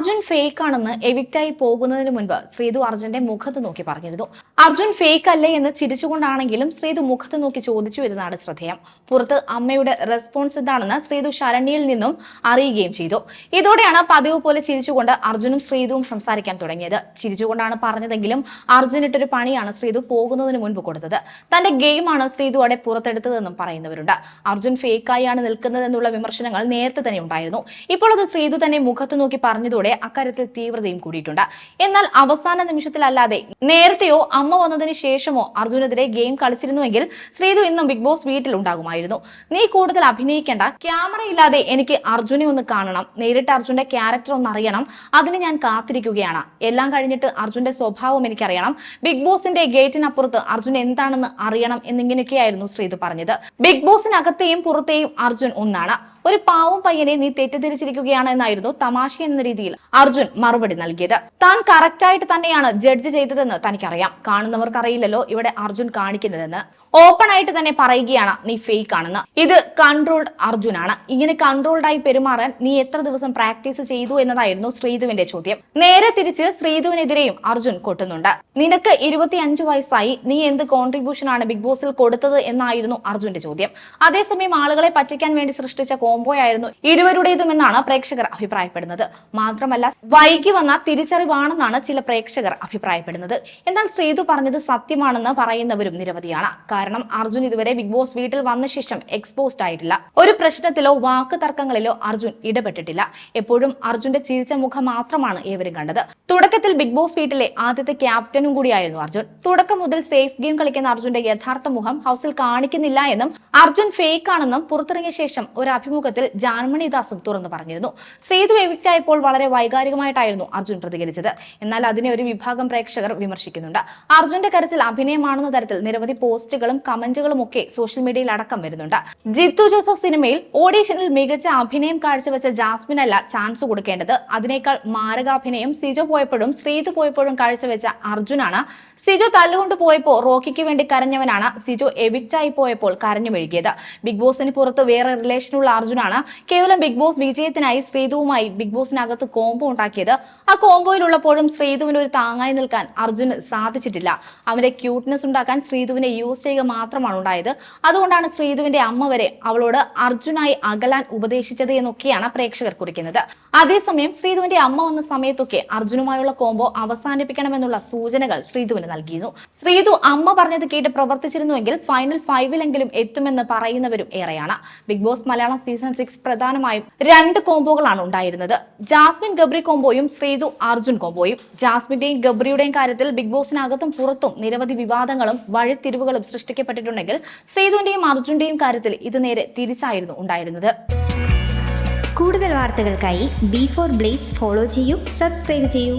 Arjun fake ആണെന്ന് എവിക്റ്റായി പോകുന്നതിന് മുൻപ് ശ്രീതു അർജുന്റെ മുഖത്ത് നോക്കി പറഞ്ഞിരുന്നു. അർജുൻ ഫേക്ക് അല്ലേ എന്ന് ചിരിച്ചുകൊണ്ടാണെങ്കിലും ശ്രീതു മുഖത്ത് നോക്കി ചോദിച്ചു എന്നതാണ് ശ്രദ്ധേയം. പുറത്ത് അമ്മയുടെ റെസ്പോൺസ് എന്താണെന്ന് ശ്രീതു ശരണ്യയിൽ നിന്നും അറിയുകയും ചെയ്തു. ഇതോടെയാണ് പതിവ് പോലെ ചിരിച്ചുകൊണ്ട് അർജുനും ശ്രീതുവും സംസാരിക്കാൻ തുടങ്ങിയത്. ചിരിച്ചുകൊണ്ടാണ് പറഞ്ഞതെങ്കിലും അർജുനിട്ടൊരു പണിയാണ് ശ്രീതു പോകുന്നതിന് മുൻപ് കൊടുത്തത്. തന്റെ ഗെയിമാണ് ശ്രീതു അവിടെ പുറത്തെടുത്തതെന്നും പറയുന്നവരുണ്ട്. അർജുൻ ഫേക്കായാണ് നിൽക്കുന്നതെന്നുള്ള വിമർശനങ്ങൾ നേരത്തെ തന്നെ ഉണ്ടായിരുന്നു. ഇപ്പോൾ അത് ശ്രീതു തന്നെ മുഖത്ത് നോക്കി പറഞ്ഞതോടെ അക്കാര്യത്തിൽ തീവ്രതയും കൂടിയിട്ടുണ്ട്. എന്നാൽ അവസാന നിമിഷത്തിലല്ലാതെ നേരത്തെയോ അമ്മ വന്നതിന് ശേഷമോ അർജുനെതിരെ ഗെയിം കളിച്ചിരുന്നുവെങ്കിൽ ശ്രീതു ഇന്നും ബിഗ് ബോസ് വീട്ടിൽ ഉണ്ടാകുമായിരുന്നു നീ കൂടുതൽ അഭിനയിക്കേണ്ട ക്യാമറ ഇല്ലാതെ എനിക്ക് അർജുനെ ഒന്ന് കാണണം. നേരിട്ട് അർജുന്റെ ക്യാരക്ടർ ഒന്ന് അറിയണം. അതിന് ഞാൻ കാത്തിരിക്കുകയാണ്. എല്ലാം കഴിഞ്ഞിട്ട് അർജുന്റെ സ്വഭാവം എനിക്കറിയണം. ബിഗ് ബോസിന്റെ ഗേറ്റിനപ്പുറത്ത് അർജുൻ എന്താണെന്ന് അറിയണം എന്നിങ്ങനെയൊക്കെയായിരുന്നു ശ്രീതു പറഞ്ഞത്. ബിഗ് ബോസിനകത്തെയും പുറത്തെയും അർജുൻ ഒന്നാണ്. ഒരു പാവം പയ്യനെ നീ തെറ്റിദ്ധരിച്ചിരിക്കുകയാണ് എന്നായിരുന്നു തമാശ എന്ന രീതിയിൽ അർജുൻ മറുപടി നൽകിയത്. താൻ കറക്റ്റായിട്ട് തന്നെയാണ് ജഡ്ജ് ചെയ്തതെന്ന് തനിക്കറിയാം. കാണുന്നവർക്ക് അറിയില്ലല്ലോ ഇവിടെ അർജുൻ കാണിക്കുന്നതെന്ന്. ഓപ്പൺ ആയിട്ട് തന്നെ പറയുകയാണ് നീ ഫേക്ക് ആണെന്ന്. ഇത് കൺട്രോൾഡ് അർജുനാണ്. ഇങ്ങനെ കൺട്രോൾഡ് ആയി പെരുമാറാൻ നീ എത്ര ദിവസം പ്രാക്ടീസ് ചെയ്തു എന്നതായിരുന്നു ശ്രീധുവിന്റെ ചോദ്യം. നേരെ തിരിച്ച് ശ്രീധുവിനെതിരെയും അർജുൻ കൊട്ടുന്നുണ്ട്. നിനക്ക് ഇരുപത്തിയഞ്ച് വയസ്സായി. നീ എന്ത് കോൺട്രിബ്യൂഷൻ ആണ് ബിഗ് ബോസിൽ കൊടുത്തത് എന്നായിരുന്നു അർജുന്റെ ചോദ്യം. അതേസമയം ആളുകളെ പറ്റിക്കാൻ വേണ്ടി സൃഷ്ടിച്ച കോംബോയായിരുന്നു ഇരുവരുടേതുമെന്നാണ് പ്രേക്ഷകർ അഭിപ്രായപ്പെടുന്നത്. മാത്രമല്ല വൈകി വന്ന തിരിച്ചറിവാണെന്നാണ് ചില പ്രേക്ഷകർ അഭിപ്രായപ്പെടുന്നത്. എന്നാൽ ശ്രീതു പറഞ്ഞത് സത്യമാണെന്ന് പറയുന്നവരും നിരവധിയാണ്. കാരണം അർജുൻ ഇതുവരെ ബിഗ് ബോസ് വീട്ടിൽ വന്ന ശേഷം എക്സ്പോസ്ഡ് ആയിട്ടില്ല. ഒരു പ്രശ്നത്തിലോ വാക്ക് തർക്കങ്ങളിലോ അർജുൻ ഇടപെട്ടിട്ടില്ല. എപ്പോഴും അർജുന്റെ ചിരിച്ച മുഖം മാത്രമാണ് ഏവരും കണ്ടത്. തുടക്കത്തിൽ ബിഗ് ബോസ് വീട്ടിലെ ആദ്യത്തെ ക്യാപ്റ്റനും കൂടിയായിരുന്നു അർജുൻ. തുടക്കം മുതൽ സേഫ് ഗെയിം കളിക്കുന്ന അർജുന്റെ യഥാർത്ഥ മുഖം ഹൗസിൽ കാണിക്കുന്നില്ല എന്നും അർജുൻ ഫേക്ക് ആണെന്നും പുറത്തിറങ്ങിയ ശേഷം ഒരു അഭിമുഖത്തിൽ ജാൻമണി ദാസും തുറന്നു പറഞ്ഞിരുന്നു. ശ്രീതു എവിക്റ്റ് ആയപ്പോൾ വളരെ വൈകാരികമായിട്ടായിരുന്നു അർജുൻ പ്രതികരിച്ചത്. എന്നാൽ അതിനെ ഒരു വിഭാഗം പ്രേക്ഷകർ വിമർശിക്കുന്നുണ്ട്. അർജുന്റെ കരച്ചിൽ അഭിനയമാണെന്ന തരത്തിൽ നിരവധി പോസ്റ്റുകളും കമന്റുകളും ഒക്കെ സോഷ്യൽ മീഡിയയിൽ അടക്കം വരുന്നുണ്ട്. ജിത്തു ജോസഫ് സിനിമയിൽ ഓഡീഷനിൽ മികച്ച അഭിനയം കാഴ്ചവെച്ച ജാസ്മിൻ അല്ല ചാൻസ് കൊടുക്കേണ്ടത്. അതിനേക്കാൾ മാരകാഭിനയം സിജോ പോയപ്പോഴും ശ്രീതു പോയപ്പോഴും കാഴ്ചവെച്ച അർജുനാണ്. സിജോ തല്ലുകൊണ്ട് പോയപ്പോൾ റോക്കിക്ക് വേണ്ടി കരഞ്ഞവനാണ് സിജോ എവിക്റ്റായി പോയപ്പോൾ കരഞ്ഞു മെഴുകിയത് ബിഗ് ബോസിന് പുറത്ത് വേറെ റിലേഷനുള്ള അർജുനാണ് കേവലം ബിഗ് ബോസ് വിജയത്തിനായി ശ്രീതുവുമായി ബിഗ് ബോസിനകത്ത് കോംബോ ഉണ്ടാക്കിയത്. ആ കോംബോയിലുള്ളപ്പോഴും ശ്രീതുവിന് ഒരു താങ്ങായി നിൽക്കാൻ അർജുന് സാധിച്ചിട്ടില്ല. അവന്റെ ക്യൂട്ട്നെസ് ഉണ്ടാക്കാൻ ശ്രീതുവിനെ യൂസ് ചെയ്യുക മാത്രമാണ് ഉണ്ടായത്. അതുകൊണ്ടാണ് ശ്രീതുവിന്റെ അമ്മ വരെ അവളോട് അർജുനായി അകലാൻ ഉപദേശിച്ചത് എന്നൊക്കെയാണ് പ്രേക്ഷകർ കുറിക്കുന്നത്. അതേസമയം ശ്രീതുവിന്റെ അമ്മ വന്ന സമയത്തൊക്കെ അർജുനുമായുള്ള കോംബോ അവസാനിപ്പിക്കണമെന്നുള്ള സൂചനകൾ ശ്രീതുവിന് നൽകിയിരുന്നു. ശ്രീതു അമ്മ പറഞ്ഞത് കേട്ട് പ്രവർത്തിച്ചിരുന്നുവെങ്കിൽ ഫൈനൽ ഫൈവിലെങ്കിലും എത്തുമെന്ന് പറയുന്നവരും ഏറെയാണ്. Big boss Malayalam season six പ്രധാനമായും രണ്ട് കോംബോകളാണ് ഉണ്ടായിരുന്നത്. ജാസ്മിൻ ഗബ്രി കോംബോയും ശ്രീതു അർജുൻ കോംബോയും ജാസ്മിന്റെയും ഗബ്രിയുടെയും കാര്യത്തിൽ ബിഗ് ബോസിനകത്തും പുറത്തും നിരവധി വിവാദങ്ങളും വഴിത്തിരിവുകളും സൃഷ്ടിക്കപ്പെട്ടിട്ടുണ്ടെങ്കിൽ ശ്രീതുവിന്റെയും അർജുന്റെയും കാര്യത്തിൽ ഇത് നേരെ തിരിച്ചായിരുന്നു ഉണ്ടായിരുന്നത്. കൂടുതൽ വാർത്തകൾക്കായി ബി ഫോർ ബ്ലേസ് ഫോളോ ചെയ്യൂ സബ്സ്ക്രൈബ് ചെയ്യൂ.